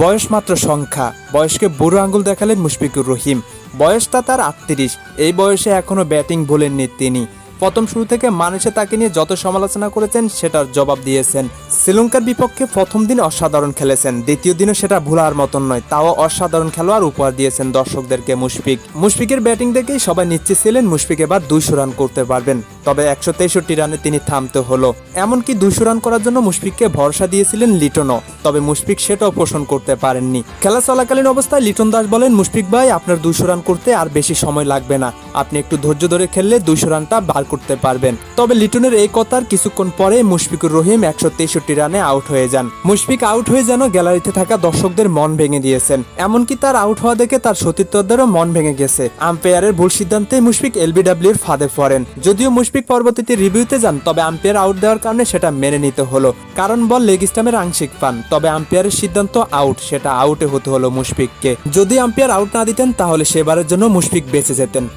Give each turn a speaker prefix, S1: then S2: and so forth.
S1: বয়স মাত্র সংখ্যা। বয়সকে বুড়ো আঙ্গুল দেখালেন মুশফিকুর রহিম। বয়সটা তার আটত্রিশ। এই বয়সে এখনও ব্যাটিং ভোলেননি তিনি। প্রথম শুরু থেকে মানুষে তাকে নিয়ে যত সমালোচনা করেছেন, সেটার জবাব দিয়েছেন। শ্রীলঙ্কার বিপক্ষে প্রথম দিন অসাধারণ খেলেছেন। দ্বিতীয় দিনও সেটা ভুলার মতন নয়। তাও অসাধারণ খেলোয়াড় উপহার দিয়েছেন দর্শকদেরকে মুশফিক। মুশফিকের ব্যাটিং দেখেই সবাই নিশ্চিত ছিলেন মুশফিক এবার দুইশো রান করতে পারবেন। তবে একশো তেষট্টি রানে তিনি থামতে হলো। এমনকি দুইশো রান করার জন্য মুশফিককে ভরসা দিয়েছিলেন লিটনও। তবে মুশফিক সেটাও পোষণ করতে পারেননি। খেলা চলাকালীন অবস্থায় লিটন দাস বলেন, মুশফিক ভাই, আপনার দুইশো রান করতে আর বেশি সময় লাগবে না। আপনি একটু ধৈর্য ধরে খেললে দুইশো রানটা বার করতে পারবেন। তবে লিটনের এই কথার কিছুক্ষণ পরে মুশফিকুর রহিম একশো তেষট্টি রানে আউট হয়ে যান। মুশফিক আউট হয়ে যেন গ্যালারিতে থাকা দর্শকদের মন ভেঙে দিয়েছেন। এমনকি তার আউট হওয়া দেখে তার সতীর্থদেরও মন ভেঙে গেছে। আম্পায়ারের ভুল সিদ্ধান্তে মুশফিক এলবিডব্লিউর ফাঁদে পড়েন। যদিও মুশফিক পরবর্তীতে রিভিউতে যান, তবে আম্পায়ার আউট দেওয়ার কারণে সেটা মেনে নিতে হলো। কারণ বল লেগ স্টামের আংশিক পান, তবে আম্পায়ারের সিদ্ধান্ত আউট, সেটা আউটে হতে হলো মুশফিককে। যদি আম্পায়ার আউট না দিতেন, তাহলে সেবারের জন্য মুশফিক বেঁচে যেতেন।